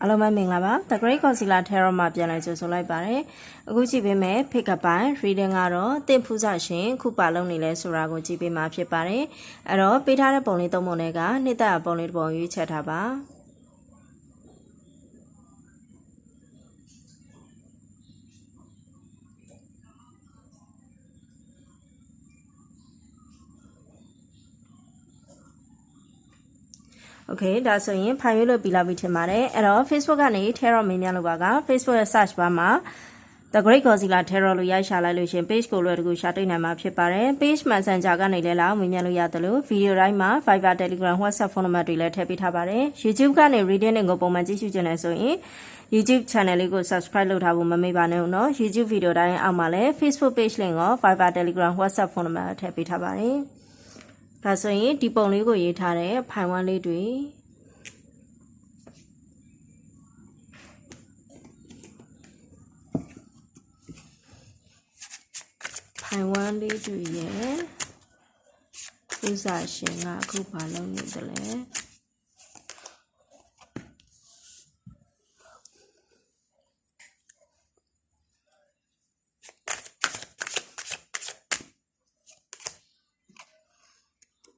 အားလုံးပဲမင်္ဂလာပါ The Great Concealer Tarot မှာပြန်လည်ကြိုဆိုလိုက်ပါတယ်အခုကြည့်ပေးမယ် pick up ပိုင်း reading ကတော့တင်ဖူးစရှင်ခုပါလုံးနေလဲဆိုတာကိုကြည့်ပေးမှာဖြစ်ပါတယ်အဲ့တော့ပေးထားတဲ့ပုံလေးသုံးပုံတွေကနှစ်သက်ပုံလေးတစ်ပုံရွေးချက်ထားပါ โอเคဒါဆိုရင်ဖိုင်ရွေးလို့ပြီးလာပြီထင်ပါတယ်အဲ့တော့ Facebook ကနေ Tarot မင်းများလို့ပါက Facebook ရဲ့ search bar မှာ The Great Godzilla Terror လို့ရိုက်ရှာလိုက်လို့ရှင် page ကိုလွယ်တကူရှာတွေ့နိုင်မှာဖြစ်ပါတယ်။ page messenger ကနေလည်းလာဝင်မြလို့ရတယ်လို့ video တိုင်းမှာ Viber Telegram WhatsApp ဖုန်းနံပါတ်တွေလည်းထည့်ပေးထားပါတယ်။ YouTube ကနေ reading တွေကိုပုံမှန်ကြည့်ရှုကြနေဆိုရင် YouTube channel လေးကို subscribe လုပ်ထားဖို့မမေ့ပါနဲ့ဦးနော်။ YouTube video တိုင်းအောက်မှာလည်း Facebook page link ရော Viber Telegram WhatsApp ဖုန်းနံပါတ်ထည့်ပေးထားပါတယ်။ ဒါဆိုရင်ဒီပုံလေးကိုရေးထားတဲ့ဖိုင်ဝမ်လေးတွေဖိုင်ဝမ်လေးတွေရဲ့ဥစားရှင်ကအခုဘာလုပ်နေသလဲ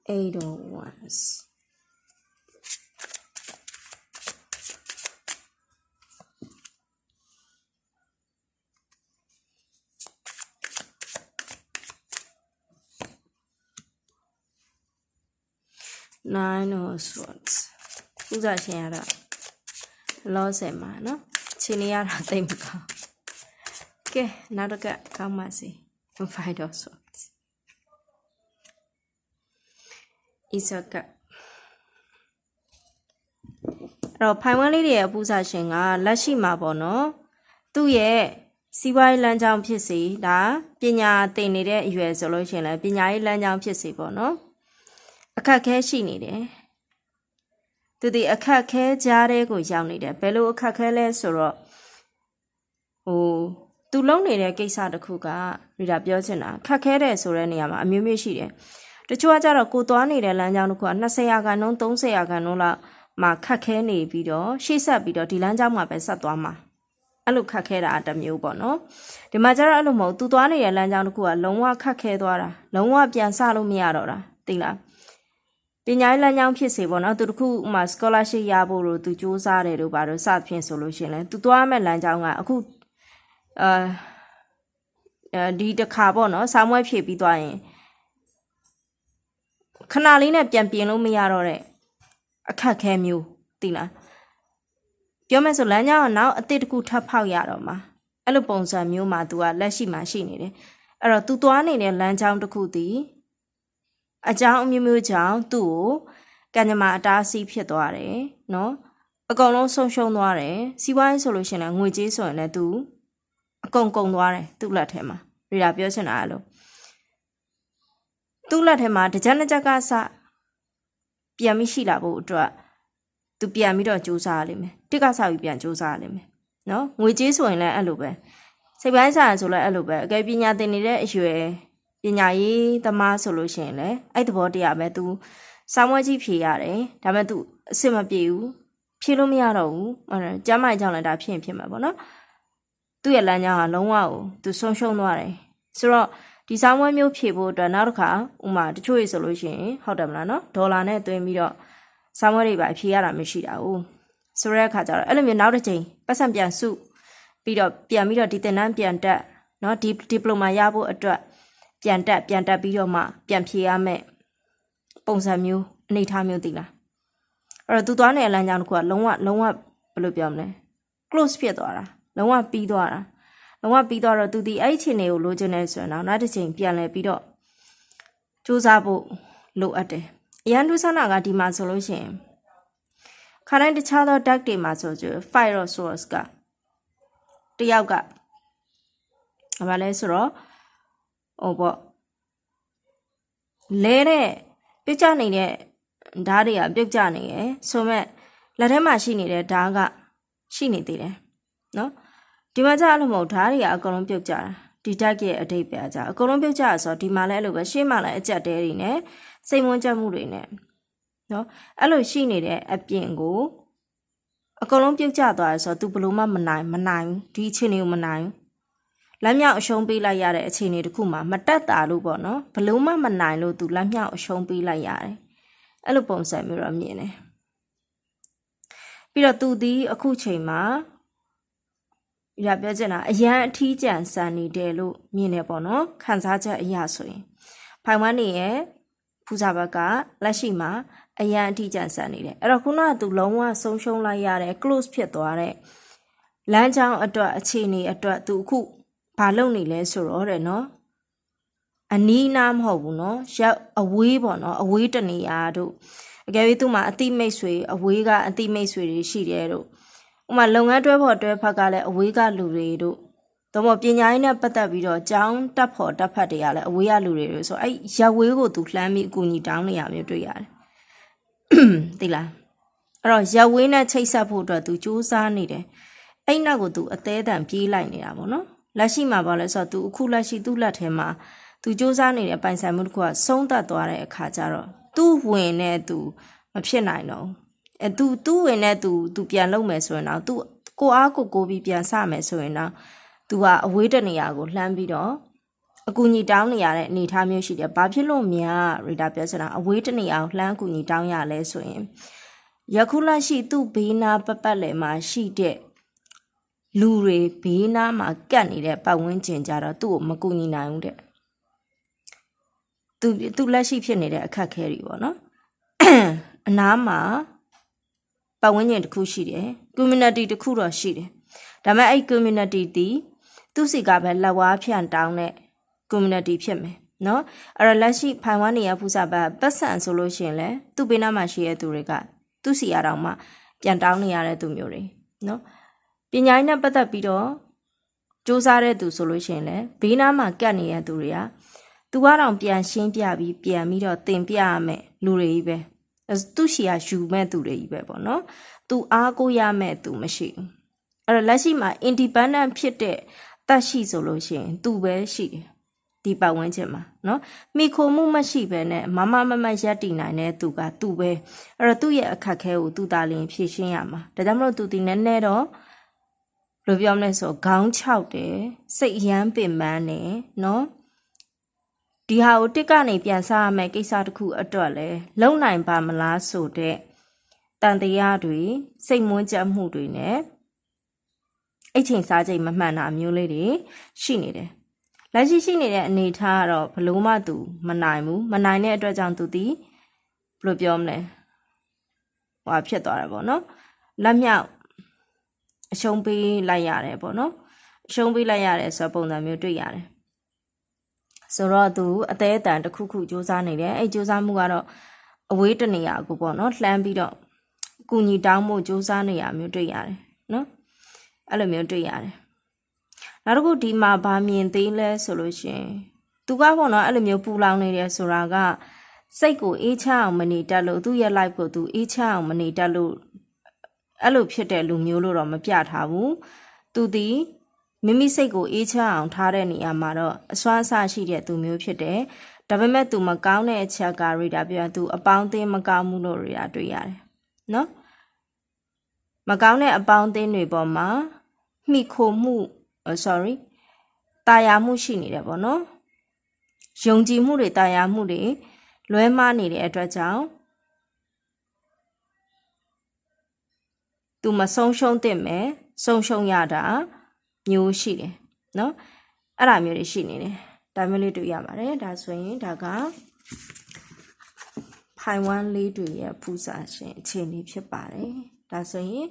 8 of wands nine of swords ဥစားရှင်ကတော့လောဆယ်မှာနော်ခြေနေရတာသိမ့်မကောင်းကဲနော က်တစ်ကကောင်းပါစေ five of swords ဤစကအဲ့တော့ဖိုင်ဝမ်လေးတွေရဲ့အပူစားရှင်ကလက်ရှိမှာပေါ့နော်သူ့ရဲ့စီးပွားရေးလမ်းကြောင်းဖြစ်စီဒါပညာသင်နေတဲ့အရွယ်ဆိုလို့ရှိရင်လည်းပညာရေးလမ်းကြောင်းဖြစ်စီပေါ့နော်အခက်ခဲရှိနေတယ်သူဒီအခက်ခဲကြားတဲ့ကိုရောက်နေတယ်ဘယ်လိုအခက်ခဲလဲဆိုတော့ဟိုသူလုံနေတဲ့ကိစ္စတစ်ခုကရီတာပြောချင်တာခက်ခဲတယ်ဆိုတဲ့နေရာမှာအမျိုးမျိုးရှိတယ် တချို့ကကြတော့ကိုသွားနေတဲ့လမ်းကြောင်းတစ်ခုက20ရာခိုင်နှုန်း30ရာခိုင်နှုန်းလောက်မှာခက်ခဲနေပြီးတော့ရှေ့ဆက်ပြီးတော့ဒီလမ်းကြောင်းမှာပဲဆက်သွားမှာအဲ့လိုခက်ခဲတာအတစ်မျိုးပေါ့နော်ဒီမှာကျတော့အဲ့လိုမဟုတ်သူသွားနေတဲ့လမ်းကြောင်းတစ်ခုကလုံးဝခက်ခဲသွားတာလုံးဝပြန်ဆလို့မရတော့တာသိလားပညာရေးလမ်းကြောင်းဖြစ်စေပေါ့နော်သူတခုဥမာ scholarship ရဖို့လို့သူစူးစမ်းတယ်လို့ပါတော့စဖြင့်ဆိုလို့ရှိရင်လဲသူသွားမဲ့လမ်းကြောင်းကအခုအာအဲဒီတစ်ခါပေါ့နော်စာမွဲဖြည့်ပြီးသွားရင် ခဏလေးနဲ့ပြန်ပြင်လို့မရတော့တဲ့အခက်ခဲမျိုးသိလားပြောမယ်ဆိုလမ်းကြောင်းကနောက်အစ်စ်တစ်ခုထပ်ဖောက်ရတော့မှာအဲ့လိုပုံစံမျိုးမှာ तू ကလက်ရှိမှာရှိနေတယ်အဲ့တော့ तू သွားနေတဲ့လမ်းကြောင်းတစ်ခုတည်အကြောင်းအမျိုးမျိုးကြောင့်သူ့ကိုကံကြမ္မာအတားအဆီးဖြစ်သွားတယ်နော်အကုန်လုံးဆုံးရှုံးသွားတယ်စီးပွားရေးဆိုလို့ရှိရင်လည်းငွေကြေးဆိုရင်လည်း तू အကုန်ကုန်သွားတယ်သူ့လက်ထဲမှာရီတာပြောချင်တာအဲ့လို သူ့လက်ထဲမှာတကြက်နှစ်ကြက်ကစပြန်ပြီးရှိလာဖို့အတွက်သူပြန်ပြီးတော့စူးစမ်းရလိမ့်မယ်တစ်ကစပြီးပြန်စူးစမ်းရလိမ့်မယ်နော်ငွေကြေးဆိုရင်လည်းအဲ့လိုပဲစိတ်ပိုင်းဆိုင်ရာဆိုလည်းအဲ့လိုပဲအကယ်ပညာသင်နေတဲ့အရွယ်ပညာရေးသမားဆိုလို့ရှိရင်လည်းအဲ့သဘောတရားပဲ तू စာမွေးကြီးဖြေရတယ်ဒါပေမဲ့ तू အစ်မပြေဘူးဖြေလို့မရတော့ဘူးအဲ့ကျမ်းမိုင်ကြောင့်လည်းဒါဖြစ်ရင်ဖြစ်မှာပေါ့နော်သူ့ရဲ့လမ်းကြောင်းကလုံးဝကို तू ဆုံးရှုံးသွားတယ်ဆိုတော့ ဒီစာမွေးမျိုးဖြေဖို့အတွက်နောက်တစ်ခါဥမာတချို့ရေဆိုလို့ရှိရင်ဟုတ်တယ်မလားနော်ဒေါ်လာနဲ့တွင်းပြီးတော့စာမွေးတွေပါဖြေရတာမရှိတာဘူးဆိုတဲ့အခါကျတော့အဲ့လိုမျိုးနောက်တစ်ချိန်ပတ်စံပြန်စုပြီးတော့ပြန်ပြီးတော့ဒီသင်တန်းပြန်တက်နော်ဒီဒီပလိုမာရဖို့အတွက်ပြန်တက်ပြန်တက်ပြီးတော့မှပြန်ဖြေရမယ်ပုံစံမျိုးအနေထားမျိုးသိလားအဲ့တော့သူသွားနေတဲ့အလမ်းကြောင်းတစ်ခုကလုံးဝလုံးဝဘယ်လိုပြောမလဲ close ဖြစ်သွားတာလုံးဝပြီးသွားတာ လုံးဝပြီးသွားတော့သူဒီအဲ့ဒီချိန်တွေကိုလိုချင်နေဆိုရင်တော့နောက်တစ်ချိန်ပြန်လဲပြီးတော့စူးစမ်းဖို့လိုအပ်တယ်အရန်ဒုဆနာကဒီမှာဆိုလို့ရှိရင်ခါတိုင်းတခြားသော deck တွေမှာဆိုကြ fire source ကတယောက်ကဘာလဲဆိုတော့ဟိုပေါ့လဲတဲ့ပြုတ်ကျနေတဲ့ဓာတ်တွေကပြုတ်ကျနေရယ်ဆိုမဲ့လက်ထဲမှာရှိနေတဲ့ဓာတ်ကရှိနေသေးတယ်နော် ဒီမှာကျအဲ့လိုမဟုတ်ဓာတ်တွေကအကုန်လုံးပြုတ်ကျတာဒီဓာတ်ရဲ့အတိတ်ပဲကြာအကုန်လုံးပြုတ်ကျဆိုတော့ဒီမှာလည်းအဲ့လိုပဲရှေ့မှာလည်းအကြက်တဲတွေနဲ့စိတ်ဝင်ကြမှုတွေနဲ့နော်အဲ့လိုရှိနေတဲ့အပြင်ကို အကုန်လုံးပြုတ်ကျသွားတယ်ဆိုတော့ तू ဘယ်လို့မှမနိုင်မနိုင်ဘူးဒီအခြေအနေကိုမနိုင်ဘူးလက်မြောက်အရှုံးပေးလိုက်ရတဲ့အခြေအနေတစ်ခုမှာမတက်တာလို့ပေါ့နော်ဘယ်လို့မှမနိုင်လို့ तू လက်မြောက်အရှုံးပေးလိုက်ရတယ်အဲ့လိုပုံစံမျိုးတော့မြင်တယ်ပြီးတော့ तू ဒီအခုချိန်မှာ ရပြောချင်တာအရန်အထီးကျန်ဆန်နေတယ်လို့မြင်တယ်ပေါ့နော်ခံစားချက်အရာဆိုရင်ဖိုင်ဝမ်နေရဲ့ဖူစာဘက်ကလက်ရှိမှာအရန်အထီးကျန်ဆန်နေတယ်အဲ့တော့ခုနကသူလုံးဝဆုံးရှုံးလိုက်ရတဲ့ close ဖြစ်သွားတဲ့လမ်းကြောင်းအတွက်အခြေအနေအတွက်သူအခုဘာလုပ်နေလဲဆိုတော့တဲ့နော်အနီးနားမဟုတ်ဘူးနော်ရောက်အဝေးပေါ့နော်အဝေးတနေရာတို့အကယ်၍သူ့မှာအတိမိတ်ဆွေအဝေးကအတိမိတ်ဆွေတွေရှိတယ်တို့ ဥပမာလုပ်ငန်းတွဲဖို့တွဲဖက်ကလည်းအဝေးကလူတွေတို့တော့မပညာရေးနဲ့ပတ်သက်ပြီးတော့ကျောင်းတက်ဖို့တက်ဖတ်တွေကလည်းအဝေးကလူတွေတို့ဆိုအဲ့ရက်ဝေးကိုသူလှမ်းပြီးအကူအညီတောင်းနေရမျိုးတွေ့ရတယ်သိလားအဲ့တော့ရက်ဝေးနဲ့ချိတ်ဆက်ဖို့အတွက်သူစူးစမ်းနေတယ်အဲ့နောက်ကိုသူအသေးအံပြေးလိုက်နေတာပေါ့နော်လက်ရှိမှာပါလဲဆိုတော့သူအခုလက်ရှိသူ့လက်ထဲမှာသူစူးစမ်းနေတဲ့ပိုင်ဆိုင်မှုတစ်ခုကဆုံးသက်သွားတဲ့အခါကျတော့သူ့ဝင်နဲ့သူမဖြစ်နိုင်တော့ဘူး အဲသူသူ့ဝင်နဲ့သူသူပြန်လုပ်မယ်ဆိုရင်တော့သူကိုအားကိုကိုပြီးပြန်ဆမယ်ဆိုရင်တော့သူကအဝေးတနေရာကိုလှမ်းပြီးတော့အကူညီတောင်းနေရတဲ့အနေအထားမျိုးရှိတယ်။ဘာဖြစ်လို့များရေဒါပြောစရာအဝေးတနေရာကိုလှမ်းအကူညီတောင်းရလဲဆိုရင်ယခုလရှိသူ့ဘေးနာပပတ်လည်မှာရှိတဲ့လူတွေဘေးနားမှာကပ်နေတဲ့ပတ်ဝန်းကျင်ကြတော့သူ့ကိုမကူညီနိုင်ဘူးတဲ့သူသူလက်ရှိဖြစ်နေတဲ့အခက်ခဲတွေပေါ့နော်အနားမှာ ပတ်ဝန်းကျင်တစ်ခုရှိတယ် community တစ်ခုတော့ရှိတယ်ဒါပေမဲ့အဲ့ community တီးသူ့စီကပဲလက်ဝါးဖြန့်တောင်းတဲ့ community ဖြစ်မယ်နော်အဲ့တော့လက်ရှိဖိုင်ဝမ်နေရဖူးစာပတ်ပတ်စံဆိုလို့ရှိရင်လဲသူ့ဘေးနားမှာရှိတဲ့သူတွေကသူ့စီရတော့မှပြန်တောင်းနေရတဲ့သူမျိုးတွေနော်ပညာရေးနဲ့ပတ်သက်ပြီးတော့စူးစမ်းတဲ့သူဆိုလို့ရှိရင်လဲဘေးနားမှာကတ်နေတဲ့သူတွေကသူကတော့ပြန်ရှင်းပြပြီးပြန်ပြီးတော့တင်ပြရမယ်လူတွေကြီးပဲ သူ့ရှီကယူမဲ့သူတွေကြီးပဲပေါ့နော်သူအားကိုရမဲ့သူမရှိဘူးအဲ့တော့လက်ရှိမှာ independent ဖြစ်တဲ့တက်ရှိဆိုလို့ရှိရင်သူပဲရှိတယ်ဒီပတ်ဝန်းကျင်မှာနော်မိခိုမှုမရှိပဲနဲ့မမမမရက်တည်နိုင်တဲ့သူကသူပဲအဲ့တော့သူ့ရဲ့အခက်ခဲကိုသူတာလင်ဖြည့်ရှင်းရမှာဒါကြောင့်မလို့သူဒီနည်းနည်းတော့ဘယ်လိုပြောမလဲဆိုခေါင်းခြောက်တယ်စိတ်ရမ်းပင်ပန်းတယ်နော် ဒီဟာကိုတစ်ကနေပြန်စားရမယ်ကိစ္စတစ်ခုအတွက်လဲလုံနိုင်ပါမလားဆိုတဲ့တန်တရားတွေစိတ်မွန်းကြမှုတွေနဲ့အဲ့ချိန်စားချိန်မမှန်တာမျိုးလေးတွေရှိနေတယ်လက်ရှိရှိနေတဲ့အနေထားကတော့ဘလို့မှသူမနိုင်ဘူးမနိုင်တဲ့အတွက်ကြောင့်သူဒီဘယ်လိုပြောမလဲဟွာဖြစ်သွားတယ်ပေါ့နော်လက်မြောက်အရှုံးပေးလိုက်ရတယ်ပေါ့နော်အရှုံးပေးလိုက်ရတယ်ဆိုပုံစံမျိုးတွေ့ရတယ် ဆိုတော့သူအသေးအတန်တစ်ခုခုစူးစမ်းနေတယ်အဲ့စူးစမ်းမှုကတော့အဝေးတနေရာကိုပေါ့နော်လှမ်းပြီးတော့ကူညီတောင်းဖို့စူးစမ်းနေရမျိုးတွေ့ရတယ်နော်အဲ့လိုမျိုးတွေ့ရတယ်နောက်တစ်ခုဒီမှာဗာမြင်သေးလဲဆိုလို့ရှင်သူကပေါ့နော်အဲ့လိုမျိုးပူလောင်နေတယ်ဆိုတာကစိတ်ကိုအေးချအောင်မနေတတ်လို့သူ့ရဲ့ life ကိုသူအေးချအောင်မနေတတ်လို့အဲ့လိုဖြစ်တဲ့လူမျိုးလို့တော့မပြထားဘူးသူဒီ မိမိစိတ်ကိုအေးချအောင်ထားတဲ့နေရာမှာတော့အစွမ်းအစရှိတဲ့သူမျိုးဖြစ်တယ်။ဒါပေမဲ့သူမကောင်းတဲ့အချက်ကရီတာပြောသူအပေါင်းအသင်းမကောင်းမှုလို့ရီတာတွေ့ရတယ်။နော်။မကောင်းတဲ့အပေါင်းအသင်းတွေပေါ်မှာမိခိုမှု sorry တာယာမှုရှိနေတယ်ပေါ့နော်။ယုံကြည်မှုတွေတာယာမှုတွေလွဲမှားနေတဲ့အတွက်ကြောင့်သူမဆုံးရှုံးသင့်မယ်ဆုံးရှုံးရတာ မျိုးရှိတယ်နော်အဲ့ဒါမျိုးတွေရှိနေတယ်ဒါမျိုးလေးတွေ့ရပါတယ်ဒါဆိုရင်ဒါကဖိုင်ဝမ်လေးတွေရဲ့ပူစာရှင်အခြေအနေဖြစ်ပါတယ်ဒါဆိုရင်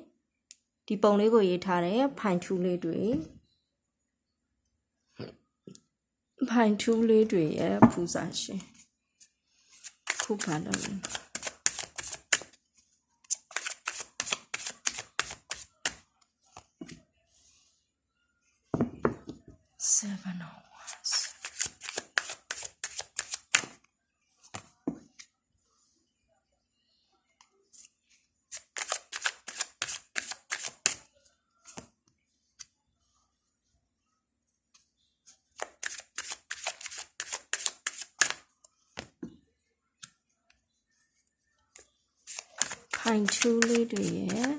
ဒီပုံလေးကိုရေးထားတဲ့ဖိုင်ထူးလေးတွေဖိုင်ထူးလေးတွေရဲ့ပူစာရှင်ခုခံတော့ seven of wands. Pine two လေးတွေရဲ့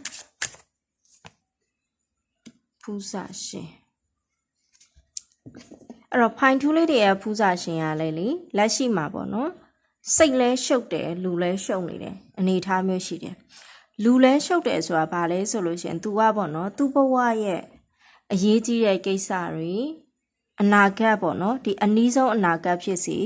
ဖူးစာရှင် အဲ့တော့ဖိုင်ထူးလေးတွေရဲ့ဖူးစာရှင်ကလည်းလေလက်ရှိမှာပေါ့နော်စိတ်လဲရှုပ်တယ်လူလဲရှုပ်နေတယ်အနေအထားမျိုးရှိတယ်လူလဲရှုပ်တယ်ဆိုတာဘာလဲဆိုလို့ရှရင် तू ကပေါ့နော် तू ဘဝရဲ့အရေးကြီးတဲ့ကိစ္စတွေအနာဂတ်ပေါ့နော်ဒီအနည်းဆုံးအနာဂတ်ဖြစ်စီ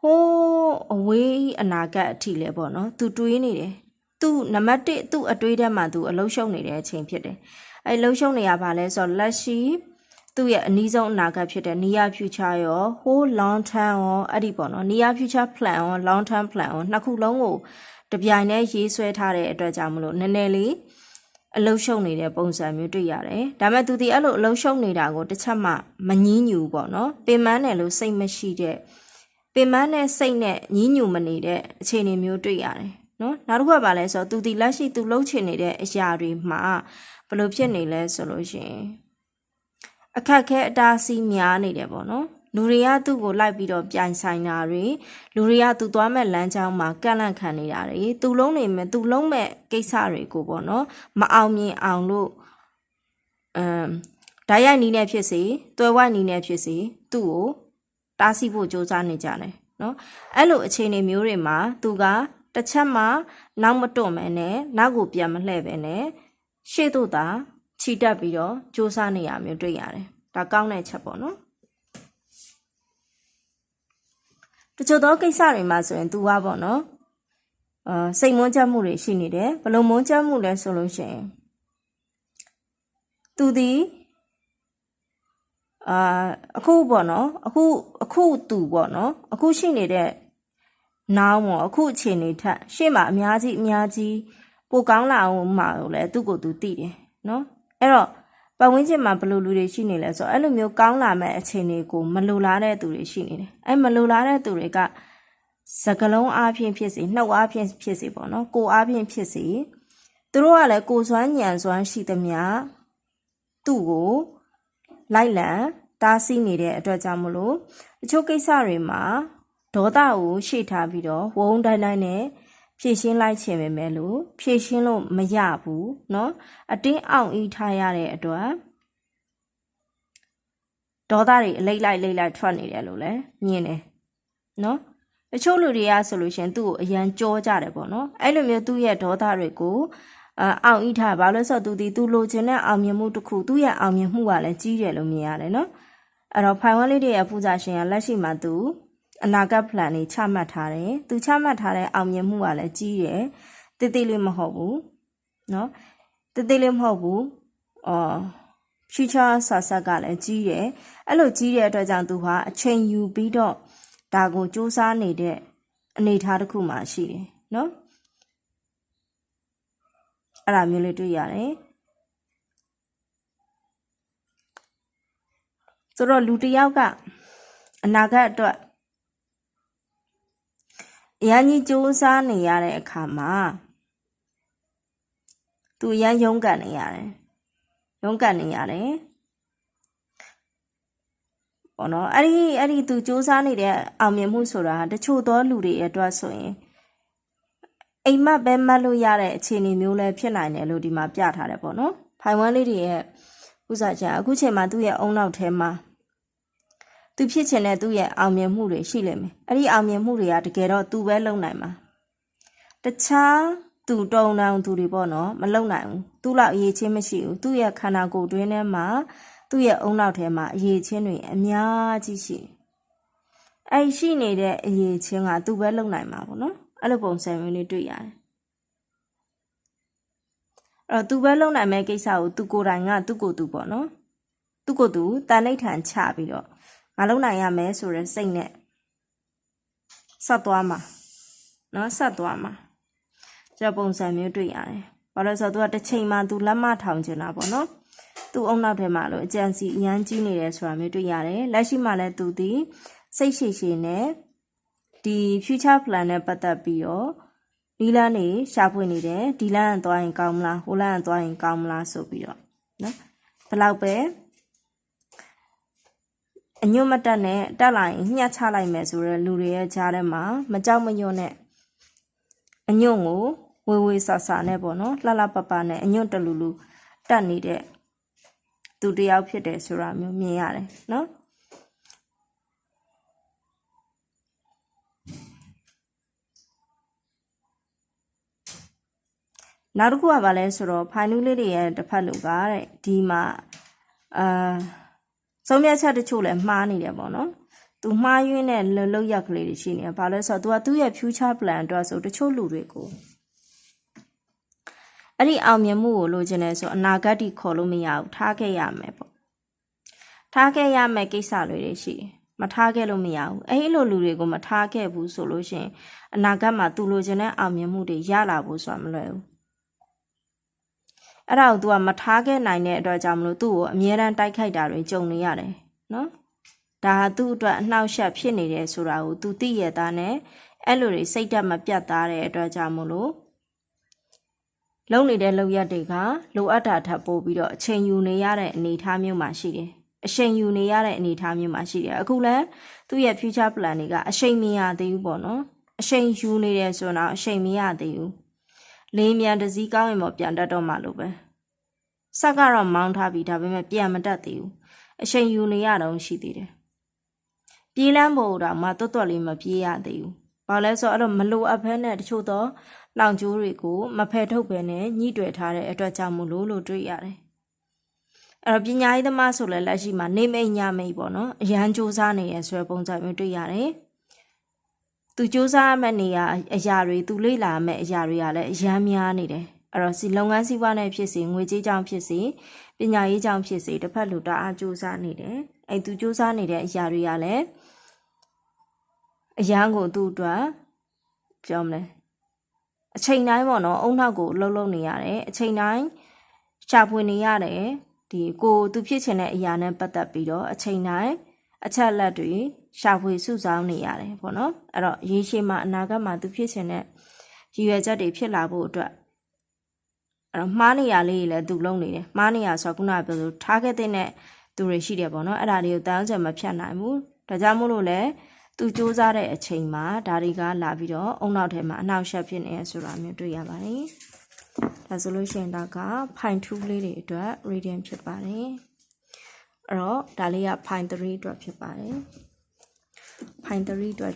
ဟိုးအဝေးအနာဂတ်အထိလဲပေါ့နော် तू တွေးနေတယ် သူနံပါတ်1သူ့အတွေးထဲမှာသူအလုံးရှုံနေတဲ့အချိန်ဖြစ်တယ်။အဲလုံးရှုံနေရပါလဲဆိုတော့လက်ရှိ သူ့ရဲ့အနည်းဆုံးအနာဂတ်ဖြစ်တဲ့ near future ရော whole long term ရောအဲ့ဒီပေါ့နော် near future plan ရော long term plan ရောနှစ်ခုလုံးကိုတပြိုင်တည်းရေးဆွဲထားတဲ့အတွက်ကြောင့်မလို့နည်းနည်းလေးအလုံးရှုံနေတဲ့ပုံစံမျိုးတွေ့ရတယ်။ဒါပေမဲ့သူဒီအဲ့လိုအလုံးရှုံနေတာကိုတစ်ချက်မှမငင်းညူပေါ့နော်။ပင်မနဲ့လို့စိတ်မရှိတဲ့ပင်မနဲ့စိတ်နဲ့ညင်းညူမနေတဲ့အခြေအနေမျိုးတွေ့ရတယ်။နော်နောက်တစ်ခုကဘာလဲဆိုတော့သူဒီလက်ရှိသူလှုပ်ချင်နေတဲ့အရာတွေမှာဘယ်လိုဖြစ်နေလဲဆိုလို့ရှိရင် အခက်ခဲအတားအဆီးများနေတယ်ပေါ့နော်လူတွေကသူ့ကိုလိုက်ပြီးတော့ပြိုင်ဆိုင်တာတွေလူတွေကသူသွားမဲ့လမ်းကြောင်းမှာကန့်လန့်ခံနေတာတွေသူလုံးနေမဲ့သူလုံးမဲ့ကိစ္စတွေကိုပေါ့နော်မအောင်မြင်အောင်လို့အမ်ဓာတ်ရိုက်နီးနဲ့ဖြစ်စေတွယ်ဝိုက်နီးနဲ့ဖြစ်စေသူ့ကိုတားဆီးဖို့ကြိုးစားနေကြတယ်နော်အဲ့လိုအခြေအနေမျိုးတွေမှာသူကတစ်ချက်မှနောက်မတွန့်မဲနဲ့နောက်ကိုပြန်မလှည့်ပဲနဲ့ရှေ့သို့သာ ခြိတက်ပြီးတော့စူးစမ်းနေရမျိုးတွေ့ရတယ်။ဒါကောင်းတဲ့ချက်ပေါ့နော်။တချို့သောကိစ္စတွေမှာဆိုရင် तू ကပေါ့နော်။အာစိတ်မွန်းချက်မှုတွေရှိနေတယ်။ဘယ်လိုမွန်းချက်မှုလဲဆိုလို့ရှိရင် तू ဒီအာအခုပေါ့နော်အခုအခုသူပေါ့နော်အခုရှိနေတဲ့နောင်ပေါ့အခုအခြေအနေထက်ရှေ့မှာအများကြီးအများကြီးပိုကောင်းလာအောင်မှာလို့လဲသူ့ကိုယ်သူသိတယ်နော် အဲ့တော့ပတ်ဝန်းကျင်မှာဘယ်လိုလူတွေရှိနေလဲဆိုတော့အဲ့လိုမျိုးကောင်းလာမဲ့အခြေအနေကိုမလိုလားတဲ့သူတွေရှိနေတယ်အဲ့မလိုလားတဲ့သူတွေကစကလုံးအားဖြင့်ဖြစ်စေနှုတ်အားဖြင့်ဖြစ်စေပေါ့နော်ကိုအားဖြင့်ဖြစ်စေသူတို့ကလည်းကိုစွမ်းညံစွမ်းရှိသမျှသူ့ကိုလိုက်လံတားဆီးနေတဲ့အတွက်ကြောင့်မလို့တချို့ကိစ္စတွေမှာဒေါသကိုရှေ့ထားပြီးတော့ဝုန်းတိုင်းတိုင်းနဲ့ ဖြည့်ရှင်းလိုက်ခြင်းပဲမဲ့လို့ဖြည့်ရှင်းလို့မရဘူးเนาะအတင်းအောင်ဤထားရတဲ့အတွက်ဒေါသတွေအလိမ့်လိုက်လိမ့်လိုက်ထွက်နေတယ်လို့လည်းမြင်တယ်เนาะတချို့လူတွေကဆိုလို့ရှင်သူ့ကိုအရန်ကြောကြတယ်ပေါ့နော်အဲ့လိုမျိုးသူ့ရဲ့ဒေါသတွေကိုအအောင်ဤထားဘာလို့ဆိုတော့သူဒီသူလိုချင်တဲ့အောင်မြင်မှုတစ်ခုသူ့ရဲ့အောင်မြင်မှုကလည်းကြီးတယ်လို့မြင်ရတယ်နော်အဲ့တော့ဖိုင်ဝမ်လေးတွေရဲ့ပူဇာရှင်ကလက်ရှိမှာသူ အနာဂတ် plan တွေချမှတ်ထားတယ်သူချမှတ်ထားတဲ့အောင်မြင်မှုကလည်းကြီးတယ်တိတိလေးမဟုတ်ဘူးเนาะတိတိလေးမဟုတ်ဘူးအော် future ဆာဆက်ကလည်းကြီးတယ်အဲ့လိုကြီးတဲ့အတွက်ကြောင့်သူဟာအချိန်ယူပြီးတော့ဒါကိုစူးစမ်းနေတဲ့အနေအထားတစ်ခုမှရှိတယ်เนาะအဲ့ဒါမျိုးလေးတွေ့ရတယ်ဆိုတော့လူတစ်ယောက်ကအနာဂတ်အတွက် အရန်ကြီးစူးစမ်းနေရတဲ့အခါမှာသူအရန်ရုန်းကန်နေရတယ်ရုန်းကန်နေရတယ်ပေါ့နော်အဲ့ဒီအဲ့ဒီသူစူးစမ်းနေတဲ့အောင်မြင်မှုဆိုတာတချို့သောလူတွေအတွက်ဆိုရင်အိမ်မက်ပဲမတ်လို့ရတဲ့အခြေအနေမျိုးလည်းဖြစ်နိုင်တယ်လို့ဒီမှာပြထားတယ်ပေါ့နော်ဖိုင်ဝမ်လေးတွေရဲ့ဥစားချာအခုချိန်မှာသူ့ရဲ့အုံနောက်ထဲမှာ သူဖြစ်ချင်တဲ့သူ့ရဲ့အောင်မြင်မှုတွေရှိလိမ့်မယ်အဲ့ဒီအောင်မြင်မှုတွေကတကယ်တော့သူပဲလုံနိုင်မှာတခြားသူတုံတောင်သူတွေပေါ့နော်မလုံနိုင်ဘူးသူ့လောက်အရေးချင်းမရှိဘူးသူ့ရဲ့ခန္ဓာကိုယ်တွင်းထဲမှာသူ့ရဲ့အုံနောက်ထဲမှာအရေးချင်းတွေအများကြီးရှိအဲ့ရှိနေတဲ့အရေးချင်းကသူပဲလုံနိုင်မှာပေါ့နော်အဲ့လိုပုံစံမျိုးလေးတွေ့ရတယ်အဲ့တော့သူပဲလုံနိုင်မဲ့ကိစ္စကိုသူကိုယ်တိုင်ကသူ့ကိုယ်သူပေါ့နော်သူ့ကိုယ်သူတန်ဋိဌာန်ချပြီးတော့ ငါလုံနိုင်ရမယ်ဆိုတဲ့စိတ်နဲ့ဆက်သွားမှာနော်ဆက်သွားမှာကျပုံစံမျိုးတွေ့ရတယ်ဘာလို့ဆိုတော့ तू ကတစ်ချိန်မှ तू လက်မထောင်ချင်တာပေါ့နော်သူ့အုံနောက်ထဲမှာလို့အကြံစီအရန်ကြီးနေတယ်ဆိုတာမျိုးတွေ့ရတယ်လက်ရှိမှာလည်းသူဒီစိတ်ရှိရှိနဲ့ဒီ future plan နဲ့ပတ်သက်ပြီးတော့ဒီလန်းနေရှာဖွေနေတယ်ဒီလန်းကသွားရင်ကောင်းမလားဟိုလန်းကသွားရင်ကောင်းမလားဆိုပြီးတော့နော်ဘယ်လောက်ပဲ အညွတ်မတက်နဲ့တက်လာရင်ညှက်ချလိုက်မယ်ဆိုတော့လူတွေရဲ့ကြားထဲမှာမကြောက်မရွံ့နဲ့အညွန့်ကိုဝေဝေဆာဆာနဲ့ပေါ့နော်လှလှပပနဲ့အညွန့်တလူလူတက်နေတဲ့သူတစ်ယောက်ဖြစ်တယ်ဆိုတာမျိုးမြင်ရတယ်နော်နောက်တစ်ခုကဘာလဲဆိုတော့ဖိုင်နူးလေးတွေရဲ့တစ်ဖက်လူကတဲ့ဒီမှာအာ ဆုံးဖြတ်ချက်တချို့လည်းမှားနေတယ်ပေါ့နော်သူမှားယွင်းတဲ့လှုပ်ရက်ကလေးတွေရှိနေတယ်ဘာလဲဆိုတော့ तू ကသူ့ရဲ့ future plan အတွက်ဆိုတချို့လူတွေကိုအဲ့ဒီအောင်မြင်မှုကိုလိုချင်တယ်ဆိုအနာဂတ်တိခေါ်လို့မရဘူးထားခဲ့ရမယ်ပေါ့ထားခဲ့ရမယ်ကိစ္စတွေတွေရှိတယ်မထားခဲ့လို့မရဘူးအဲ့ဒီလိုလူတွေကိုမထားခဲ့ဘူးဆိုလို့ရှိရင်အနာဂတ်မှာသူလိုချင်တဲ့အောင်မြင်မှုတွေရလာဖို့ဆိုတာမလွယ်ဘူး အဲ့ဒါကို तू ကမထားခဲ့နိုင်တဲ့အတွက်ကြောင့်မလို့သူ့ကိုအမြဲတမ်းတိုက်ခိုက်တာတွေကြုံနေရတယ်နော်ဒါဟာသူ့အတွက်အနှောက်အယှက်ဖြစ်နေတယ်ဆိုတာကို तू သိရတာနဲ့အဲ့လိုတွေစိတ်တက်မပြတ်သားတဲ့အတွက်ကြောင့်မလို့လုံနေတဲ့လုံရက်တွေကလိုအပ်တာထပ်ပို့ပြီးတော့အချိန်ယူနေရတဲ့အနေအထားမျိုးမှာရှိတယ်အချိန်ယူနေရတဲ့အနေအထားမျိုးမှာရှိတယ်အခုလည်းသူ့ရဲ့ future plan တွေကအချိန်မရသေးဘူးပေါ့နော်အချိန်ယူနေတယ်ဆိုတော့အချိန်မရသေးဘူး လေးမြန်တစည်းကောင်းရင်ပေါ့ပြန်တတ်တော့မှလို့ပဲဆက်ကတော့မောင်းထားပြီးဒါပေမဲ့ပြန်မတတ်သေးဘူးအချိန်ယူနေရတော့ရှိသေးတယ်ပြေးလန်းဖို့တော့မှတွတ်တွတ်လေးမပြေးရသေးဘူးဘာလဲဆိုတော့အဲ့တော့မလိုအပ်ဖဲနဲ့တချို့တော့လောင်ကျိုးတွေကိုမဖယ်ထုတ်ဘဲနဲ့ညှိတွယ်ထားတဲ့အတွက်ကြောင့်မို့လို့လို့တွေ့ရတယ်အဲ့တော့ပညာရေးသမားဆိုလဲလက်ရှိမှာနေမိတ်ညမိတ်ပေါ့နော်အရန်စူးစမ်းနေရဆွဲပုံစံမျိုးတွေ့ရတယ် သူစူးစမ်းမဲ့နေရအရာတွေသူလေ့လာမဲ့အရာတွေကလည်းအရန်များနေတယ်အဲ့တော့စီလုပ်ငန်းစည်းဝါးနဲ့ဖြစ်စီငွေကြေးကြောင့်ဖြစ်စီပညာရေးကြောင့်ဖြစ်စီတစ်ဖက်လူတအားစူးစမ်းနေတယ်အဲ့သူစူးစမ်းနေတဲ့အရာတွေကလည်းအရန်ကိုသူ့အတွက်ပြောမလဲအချိန်တိုင်းပေါ့နော်အုံနောက်ကိုလှုပ်လှုပ်နေရတယ်အချိန်တိုင်းရှာဖွေနေရတယ်ဒီကိုသူဖြစ်ချင်တဲ့အရာနဲ့ပတ်သက်ပြီးတော့အချိန်တိုင်းအချက်လက်တွေ ရှာဖွေစုဆောင်းနေရတယ်ပေါ့နော်အဲ့တော့ရေရှည်မှာအနာဂတ်မှာသူဖြစ်ချင်တဲ့ရည်ရွယ်ချက်တွေဖြစ်လာဖို့အတွက်အဲ့တော့မှားနေရလေးတွေလည်းသူလုံနေတယ်မှားနေရဆိုတော့ခုနကပြောလို့ထားခဲ့တဲ့သူတွေရှိတယ်ပေါ့နော်အဲ့ဒါတွေကိုတန်းစံမဖြတ်နိုင်ဘူးဒါကြောင့်မို့လို့လည်းသူစူးစမ်းတဲ့အချိန်မှာဒါတွေကလာပြီးတော့အုံနောက်ထဲမှာအနောက်ရှက်ဖြစ်နေရဆိုတာမျိုးတွေ့ရပါတယ်။ဒါဆိုလို့ရှိရင်ဒါက fine 2လေးတွေအတွက် reading ဖြစ်ပါတယ်။အဲ့တော့ဒါလေးက fine 3အတွက်ဖြစ်ပါတယ်။ fine 3အတွက်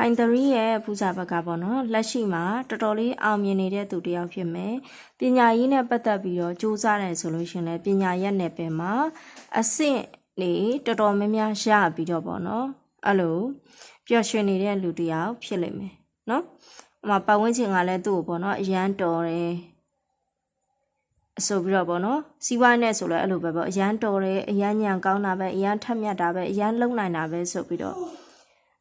ကြည့်အောင်။ Fine 3ရဲ့ပူဇာဘက်ကပေါ့နော်လက်ရှိမှာတော်တော်လေးအောင်မြင်နေတဲ့သူတစ်ယောက်ဖြစ်မယ်ပညာရေးနဲ့ပတ်သက်ပြီးတော့စူးစမ်းတယ်ဆိုလို့ရှင်လည်းပညာရက်နယ်ပယ်မှာအဆင့်နေတော်တော်များများရပြီးတော့ပေါ့နော်အဲ့လိုပျော်ရွှင်နေတဲ့လူတစ်ယောက်ဖြစ်လိမ့်မယ်နော်ဟိုမှာပတ်ဝန်းကျင်ကလည်းသူ့ကိုပေါ့နော်အရန်တော်တယ်ဆိုပြီးတော့ပေါ့နော်စီးပွားနဲ့ဆိုလည်းအဲ့လိုပဲပေါ့အရန်တော်တယ်အရန်ညံကောင်းတာပဲအရန်ထက်မြက်တာပဲအရန်လုံနိုင်တာပဲဆိုပြီးတော့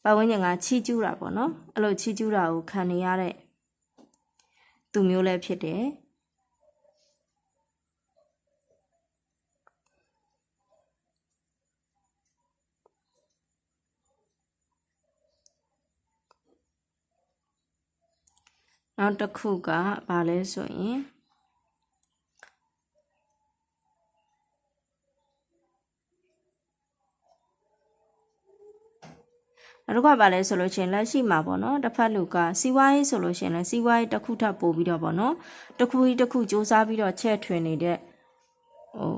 ပတ်ဝန်းကျင်ကချီးကျူးတာပေါ့နော်အဲ့လိုချီးကျူးတာကိုခံနေရတဲ့သူမျိုးလည်းဖြစ်တယ်နောက်တစ်ခုကဘာလဲဆိုရင် နောက်တစ်ခါပါလဲဆိုလို့ချင်းလက်ရှိမှာပေါ့နော်တစ်ဖက်လူကစီးပွားရေးဆိုလို့ချင်းလဲစီးပွားရေးတစ်ခုထပ်ပို့ပြီးတော့ပေါ့နော်တစ်ခုကြီးတစ်ခုစူးစမ်းပြီးတော့ချဲ့ထွင်နေတဲ့ဟို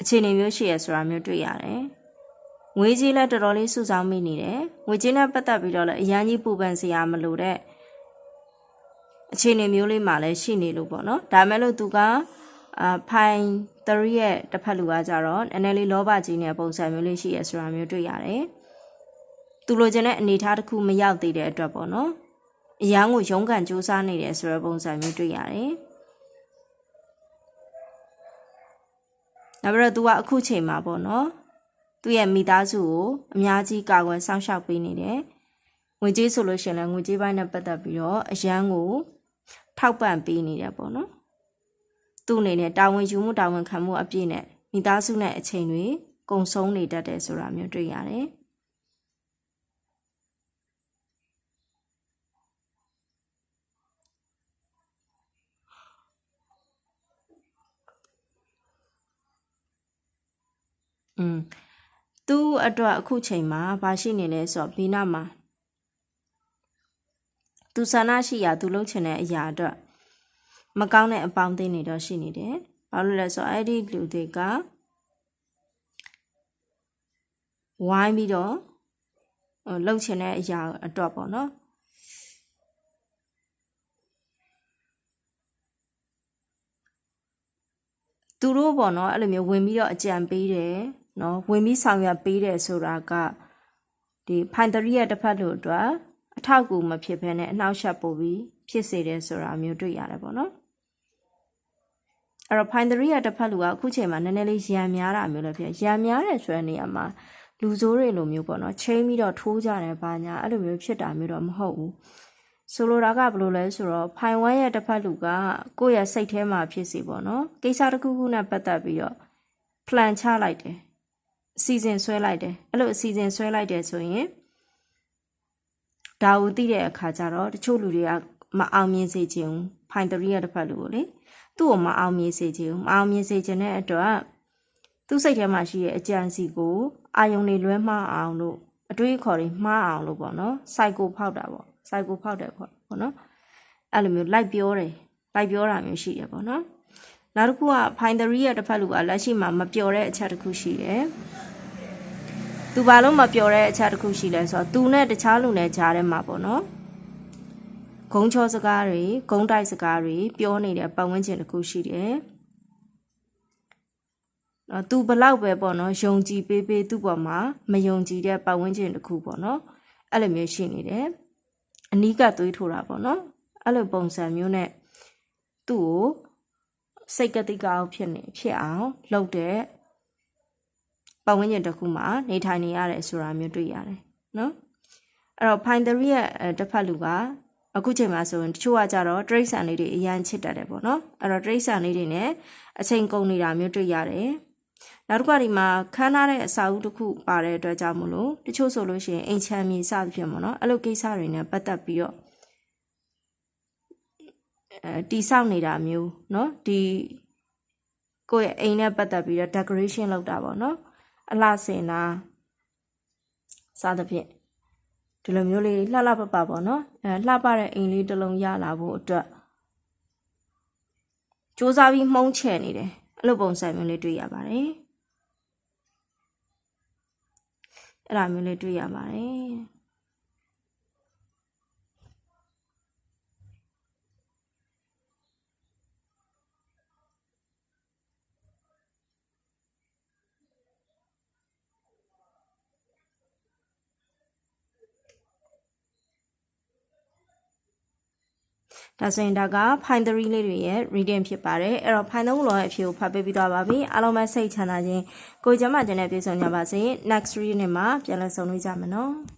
အခြေအနေမျိုးရှိရဆိုတာမျိုးတွေ့ရတယ်ငွေကြီးလည်းတော်တော်လေးစုဆောင်းမိနေတယ်ငွေကြီးနဲ့ပတ်သက်ပြီးတော့လည်းအရန်ကြီးပူပန်စရာမလိုတဲ့အခြေအနေမျိုးလေးမှလည်းရှိနေလို့ပေါ့နော်ဒါမဲ့လို့သူကအာဖိုင်3ရဲ့တစ်ဖက်လူကကြတော့နည်းနည်းလေးလောဘကြီးနေတဲ့ပုံစံမျိုးလေးရှိရဆိုတာမျိုးတွေ့ရတယ် သူလိုချင်တဲ့အနေအထားတစ်ခုမရောက်သေးတဲ့အတွက်ပေါ့နော်အရန်ကိုရုန်းကန်စူးစမ်းနေတယ်ဆိုတဲ့ပုံစံမျိုးတွေ့ရတယ်နောက်ပြီးတော့ तू ကအခုချိန်မှာပေါ့နော်သူ့ရဲ့မိသားစုကိုအများကြီးကာကွယ်စောင့်ရှောက်ပေးနေတယ်ငွေကြေးဆိုလို့ရှိရင်လည်းငွေကြေးပိုင်းနဲ့ပတ်သက်ပြီးတော့အရန်ကိုထောက်ပံ့ပေးနေတယ်ပေါ့နော်သူ့အနေနဲ့တာဝန်ယူမှုတာဝန်ခံမှုအပြည့်နဲ့မိသားစုနဲ့အချိန်တွေကုံဆုံးနေတတ်တယ်ဆိုတာမျိုးတွေ့ရတယ် อืมသူ့အတွက်အခုချိန်မှာဘာရှိနေလဲဆိုတော့ဘီနာမှာသူဆန္ဒရှိရာသူလုပ်ချင်တဲ့အရာအတွက်မကောင်းတဲ့အပေါင်းအသင်းတွေတော့ရှိနေတယ်။ဘာလို့လဲဆိုတော့အဲ့ဒီလူတွေကဝိုင်းပြီးတော့ဟိုလှုပ်ချင်တဲ့အရာအတွက်ပေါ့နော်သူတို့ပေါ့နော်အဲ့လိုမျိုးဝင်ပြီးတော့အကြံပေးတယ် နော်ဝင်ပြီးဆောင်ရွက်ပေးတယ်ဆိုတာကဒီဖိုင်တရီရဲ့တစ်ဖက်လို့အတွက်အထောက်အကူမဖြစ်ဘဲနဲ့အနှောက်အယှက်ပို့ပြီးဖြစ်စေတယ်ဆိုတာမျိုးတွေ့ရတယ်ပေါ့နော်အဲ့တော့ဖိုင်တရီရဲ့တစ်ဖက်လူကအခုချိန်မှာနည်းနည်းလေးရံများတာမျိုးလည်းဖြစ်ရံများတယ်ဆိုတဲ့နေရာမှာလူဆိုးတွေလိုမျိုးပေါ့နော်ချိန်ပြီးတော့ထိုးကြတယ်ဘာညာအဲ့လိုမျိုးဖြစ်တာမျိုးတော့မဟုတ်ဘူးဆိုလိုတာကဘယ်လိုလဲဆိုတော့ဖိုင်ဝမ်ရဲ့တစ်ဖက်လူကကိုယ့်ရဲ့စိတ်ထဲမှာဖြစ်စီပေါ့နော်ကိစ္စတစ်ခုခုနဲ့ပတ်သက်ပြီးတော့ plan ချလိုက်တယ် အစီအစဉ်ဆွဲလိုက်တယ်အဲ့လိုအစီအစဉ်ဆွဲလိုက်တယ်ဆိုရင်ဒါကိုသိတဲ့အခါကျတော့တချို့လူတွေကမအောင်မြင်စေချင်ဘူးဖိုင်တရီရဲ့တစ်ဖက်လူကိုလေသူ့ကိုမအောင်မြင်စေချင်ဘူးမအောင်မြင်စေချင်တဲ့အတွက်သူ့စိတ်ထဲမှာရှိတဲ့အကြံစီကိုအာယုံတွေလွဲမှားအောင်လို့အတွေးခေါ်တွေမှားအောင်လို့ပေါ့နော်စိုက်ကိုဖောက်တာပေါ့စိုက်ကိုဖောက်တယ်ပေါ့ပေါ့နော်အဲ့လိုမျိုးလိုက်ပြောတယ်လိုက်ပြောတာမျိုးရှိတယ်ပေါ့နော် နောက်တစ်ခုကဖိုင်တရီရဲ့တစ်ဖက်လူကလက်ရှိမှာမပျော်တဲ့အချက်တစ်ခုရှိတယ်သူဘာလို့မပျော်တဲ့အချက်တစ်ခုရှိလဲဆိုတော့သူနဲ့တခြားလူနဲ့ကြားထဲမှာပေါ့နော်ဂုံချောစကားတွေဂုံတိုက်စကားတွေပြောနေတဲ့ပတ်ဝန်းကျင်တစ်ခုရှိတယ်နော်သူဘလောက်ပဲပေါ့နော်ယုံကြည်ပေးပေးသူ့ပေါ်မှာမယုံကြည်တဲ့ပတ်ဝန်းကျင်တစ်ခုပေါ့နော်အဲ့လိုမျိုးရှိနေတယ်အနီးကသွေးထိုးတာပေါ့နော်အဲ့လိုပုံစံမျိုးနဲ့သူ့ကို စိတ်ကတိကောက်ဖြစ်နေဖြစ်အောင်လုပ်တဲ့ပတ်ဝန်းကျင်တစ်ခုမှာနေထိုင်နေရတယ်ဆိုတာမျိုးတွေ့ရတယ်နော်အဲ့တော့ဖိုင်တရီရဲ့တစ်ဖက်လူကအခုချိန်မှာဆိုရင်တချို့ကကြတော့တရိတ်ဆန်လေးတွေအရန်ချစ်တတ်တယ်ပေါ့နော်အဲ့တော့တရိတ်ဆန်လေးတွေနဲ့အချိန်ကုန်နေတာမျိုးတွေ့ရတယ်နောက်တစ်ခါဒီမှာခန်းထားတဲ့အစာအုပ်တစ်ခုပါတဲ့အတွက်ကြောင့်မလို့တချို့ဆိုလို့ရှိရင်အိမ်ချမ်းမြေစသဖြင့်ပေါ့နော်အဲ့လိုကိစ္စတွေနဲ့ပတ်သက်ပြီးတော့အဲ တိဆောက်နေတာမျိုးเนาะဒီကိုယ့်ရဲ့အိမ်နဲ့ပတ်သက်ပြီးတော့ decoration လုပ်တာပေါ့နော်အလှဆင်တာစသဖြင့်ဒီလိုမျိုးလေးလှလှပပပေါ့နော်အဲလှပတဲ့အိမ်လေးတစ်လုံးရလာဖို့အတွက်စူးစမ်းပြီးမှုန်းချယ်နေတယ်အဲ့လိုပုံစံမျိုးလေးတွေ့ရပါတယ်အဲ့ဒါမျိုးလေးတွေ့ရပါတယ် ဒါဆိုရင်ဒါက file 3လေးတွေရဲ့ reading ဖြစ်ပါတယ်အဲ့တော့ file 3လောရဲ့အဖြေကိုဖတ်ပေးပြီးတော့ပါပြီအားလုံးပဲစိတ်ချမ်းသာခြင်းကိုကြမ်းမှကျန်တဲ့ပြေဆုံးကြပါစေ next reading မှာပြန်လည်ဆုံတွေ့ကြမယ်နော်